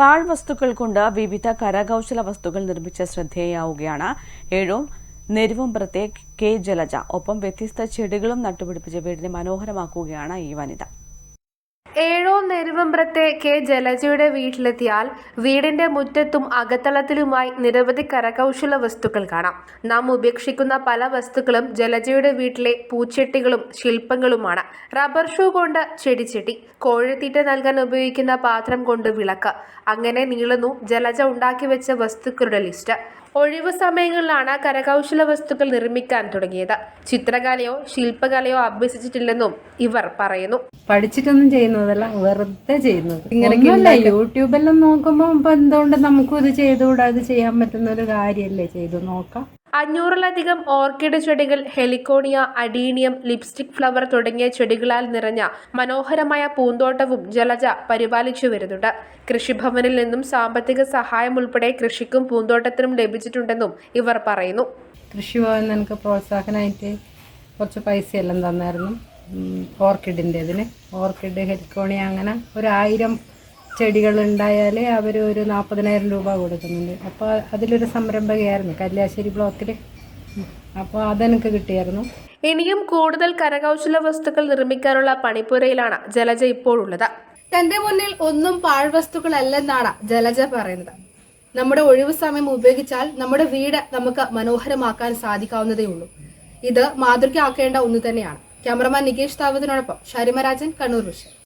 പാഴ്വസ്തുക്കൾ കൊണ്ട് വിവിധ കരകൗശല വസ്തുക്കൾ നിർമ്മിച്ച ശ്രദ്ധേയാവുകയാണ്. ഏഴും നെരുവമ്പ്രത്തെ കെ ജലജ. ഒപ്പം വ്യത്യസ്ത ചെടികളും നട്ടുപിടിപ്പിച്ച് വീടിനെ മനോഹരമാക്കുകയാണ് ഈ വനിത. ഏഴോ നെരുവമ്പ്രത്തെ കെ ജലജയുടെ വീട്ടിലെത്തിയാൽ വീടിന്റെ മുറ്റത്തും അകത്തളത്തിലുമായി നിരവധി കരകൗശല വസ്തുക്കൾ കാണാം. നാം ഉപേക്ഷിക്കുന്ന പല വസ്തുക്കളും ജലജയുടെ വീട്ടിലെ പൂച്ചെട്ടികളും ശില്പങ്ങളുമാണ്. റബ്ബർ ഷൂ കൊണ്ട് ചെടിച്ചെട്ടി കോഴിത്തീറ്റ നൽകാൻ ഉപയോഗിക്കുന്ന പാത്രം കൊണ്ട് വിളക്ക്. അങ്ങനെ നീളുന്നു ജലജ ഉണ്ടാക്കി വെച്ച വസ്തുക്കളുടെ ലിസ്റ്റ്. ഒഴിവു സമയങ്ങളിലാണ് കരകൗശല വസ്തുക്കൾ നിർമ്മിക്കാൻ തുടങ്ങിയത്. ചിത്രകലയോ ശില്പകലയോ അഭ്യസിച്ചിട്ടില്ലെന്നും ഇവർ പറയുന്നു. പഠിച്ചിട്ടൊന്നും ചെയ്യുന്നതല്ല വെറുതെ ചെയ്യുന്നത്. ഒന്നുമല്ല യൂട്യൂബെല്ലാം നോക്കുമ്പോ ഇപ്പൊ എന്തുകൊണ്ട് നമുക്കും ഇത് ചെയ്തുകൂടാ ഇത് ചെയ്യാൻ പറ്റുന്ന ഒരു കാര്യല്ലേ ചെയ്തു നോക്കാം. അഞ്ഞൂറിലധികം ഓർക്കിഡ് ചെടികൾ ഹെലിക്കോണിയ അഡീനിയം ലിപ്സ്റ്റിക് ഫ്ലവർ തുടങ്ങിയ ചെടികളാൽ നിറഞ്ഞ മനോഹരമായ പൂന്തോട്ടവും ജലജ പരിപാലിച്ചു വരുന്നുണ്ട്. കൃഷിഭവനിൽ നിന്നും സാമ്പത്തിക സഹായം ഉൾപ്പെടെ കൃഷിക്കും പൂന്തോട്ടത്തിനും ലഭിച്ചിട്ടുണ്ടെന്നും ഇവർ പറയുന്നു. കൃഷിഭവൻ എനിക്ക് പ്രോത്സാഹനമായിട്ട് കുറച്ച് പൈസയെല്ലാം തന്നായിരുന്നു. ഓർക്കിഡിന്റെ ഇതിന് ഓർക്കിഡ് ഹെലിക്കോണിയ അങ്ങനെ ഒരു ആയിരം ചെടികൾ ഉണ്ടായാൽ അവർ ഒരു നാൽപ്പതിനായിരം രൂപ കൊടുക്കുന്നുണ്ട്. അപ്പോൾ അതിലൊരു സംരംഭകയായിരുന്നു കല്യാശ്ശേരി ബ്ലോക്കിൽ അപ്പോൾ അതെനിക്ക് കിട്ടിയായിരുന്നു. ഇനിയും കൂടുതൽ കരകൗശല വസ്തുക്കൾ നിർമ്മിക്കാനുള്ള പണിപ്പുരയിലാണ് ജലജ ഇപ്പോഴുള്ളത്. തന്റെ മുന്നിൽ ഒന്നും പാഴ്വസ്തുക്കളല്ലെന്നാണ് ജലജ പറയുന്നത്. നമ്മുടെ ഒഴിവു സമയം ഉപയോഗിച്ചാൽ നമ്മുടെ വീട് നമുക്ക് മനോഹരമാക്കാൻ സാധിക്കാവുന്നതേ ഉള്ളൂ. ഇത് മാതൃകയാക്കേണ്ട ഒന്ന് തന്നെയാണ്. ക്യാമറമാൻ നികേഷ് താവത്തിനോടൊപ്പം ശരിമരാജൻ കണ്ണൂർ വിഷയം